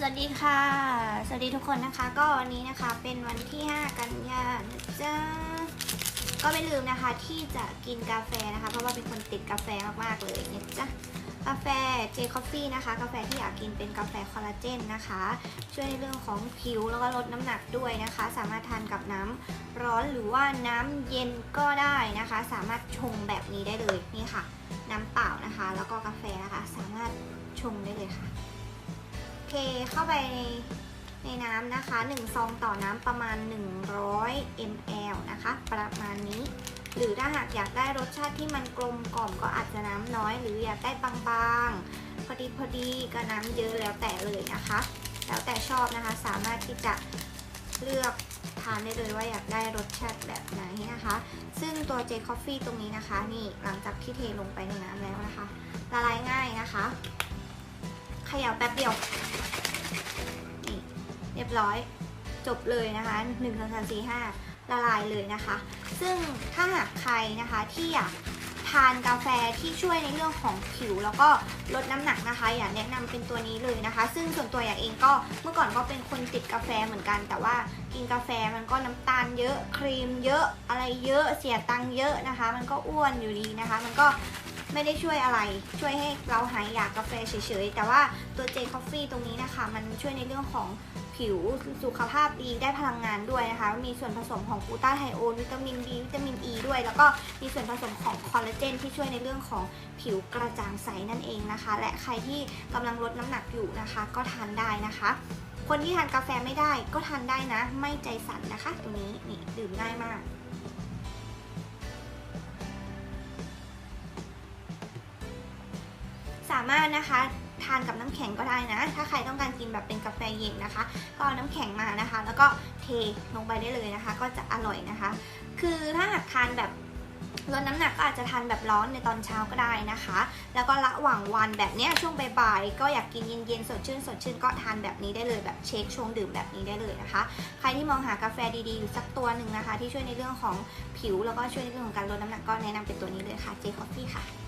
สวัสดีค่ะ สวัสดีทุกคนนะคะ ก็วันนี้นะคะเป็นวันที่ 5 กันยายนะจ๊ะก็ไม่ลืมนะคะที่จะกินกาแฟนะคะ เพราะว่าเป็นคนติดกาแฟมากๆเลยเนะจ๊ะกาแฟเจคอฟฟี่นะคะ กาแฟที่อยากกินเป็นกาแฟคอลลาเจนนะคะ ช่วยในเรื่องของผิวแล้วก็ลดน้ำหนักด้วยนะคะ สามารถทานกับน้ำร้อนหรือว่าน้ำเย็นก็ได้นะคะ สามารถชงแบบนี้ได้เลยนี่ค่ะ น้ำเปล่านะคะ แล้วก็กาแฟนะคะ สามารถชงได้เลยค่ะ เทเข้าไปในในน้ำนะคะ 1 ซองต่อน้ำประมาณ 100 ml นะคะ ประมาณนี้ หรือถ้าหากอยากได้รสชาติที่มันกลมกล่อมก็อาจจะน้ำน้อย หรืออยากได้บางๆ พอดีพอดีก็น้ำเยอะแล้วแต่เลยนะคะ แล้วแต่ชอบนะคะสามารถที่จะเลือกทานได้เลยว่าอยากได้รสชาติแบบไหนนะคะ ซึ่งตัว J Coffee ตรงนี้นะคะ นี่หลังจากที่เทลงไปในน้ำแล้วนะคะละลายง่ายนะคะ ขย่าแป๊บเดียว นี่ เรียบร้อย จบเลยนะคะ1 2 3 4 5 ละลายเลยนะคะ ซึ่งถ้าหากใครนะคะที่อยากทานกาแฟที่ช่วยในเรื่องของผิวแล้วก็ลดน้ำหนักนะคะ อยากแนะนำเป็นตัวนี้เลยนะคะ ซึ่งส่วนตัวอย่างเองก็เมื่อก่อนก็เป็นคนติดกาแฟเหมือนกัน แต่ว่ากินกาแฟมันก็น้ำตาลเยอะครีมเยอะอะไรเยอะเสียตังค์เยอะนะคะ มันก็อ้วนอยู่ดีนะคะ มันก็ ไม่ได้ช่วยอะไร ช่วยให้เราหายอยากกาแฟเฉยๆ แต่ว่าตัวเจคอฟฟี่ตรงนี้นะคะ มันช่วยในเรื่องของผิวสุขภาพดีได้พลังงานด้วยนะคะ มีส่วนผสมของกูต้าไทโอนวิตามินดีวิตามินอ e ีด้วย แล้วก็มีส่วนผสมของคอลลาเจนที่ช่วยในเรื่องของผิวกระจ่างใสนั่นเองนะคะ และใครที่กำลังลดน้ำหนักอยู่นะคะ ก็ทานได้นะคะ คนที่ทานกาแฟไม่ได้ก็ทานได้นะ ไม่ใจสั่นนะคะตัวนี้นี่ดื่มง่ายมากามารถนะคะทานกับน้ำแข็งก็ได้นะ ถ้าใครต้องการกินแบบเป็นกาแฟเย็นนะคะ ก็น้ำแข็งมานะคะ แล้วก็เทลงไปได้เลยนะคะ ก็จะอร่อยนะคะ คือถ้าหากทานแบบลดน้ำหนักก็อาจจะทานแบบร้อนในตอนเช้าก็ได้นะคะ แล้วก็ระหว่างวันแบบเนี้ยช่วงบ่ายๆก็อยากกินเย็นๆสดชื่นสดชื่นก็ทานแบบนี้ได้เลยแบบเชคชงดื่มแบบนี้ได้เลยนะคะ ใครที่มองหากาแฟดีๆอยู่สักตัวหนึ่งนะคะ ที่ช่วยในเรื่องของผิวแล้วก็ช่วยในเรื่องของการลดน้ำหนักก็แนะนำเป็นตัวนี้เลยค่ะ J Coffee ค่ะ